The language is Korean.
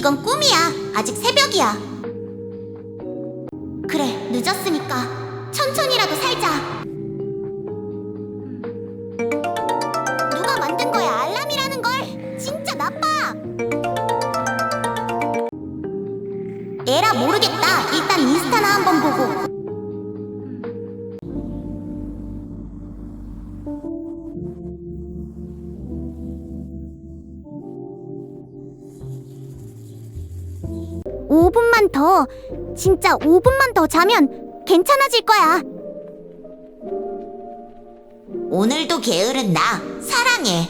이건 꿈이야. 아직 새벽이야. 그래, 늦었으니까 천천히라도 살자. 누가 만든 거야, 알람이라는 걸? 진짜 나빠! 에라 모르겠다. 일단 인스타나 한번 보고. 5분만 더. 진짜 5분만 더 자면 괜찮아질 거야. 오늘도 게으른 나 사랑해.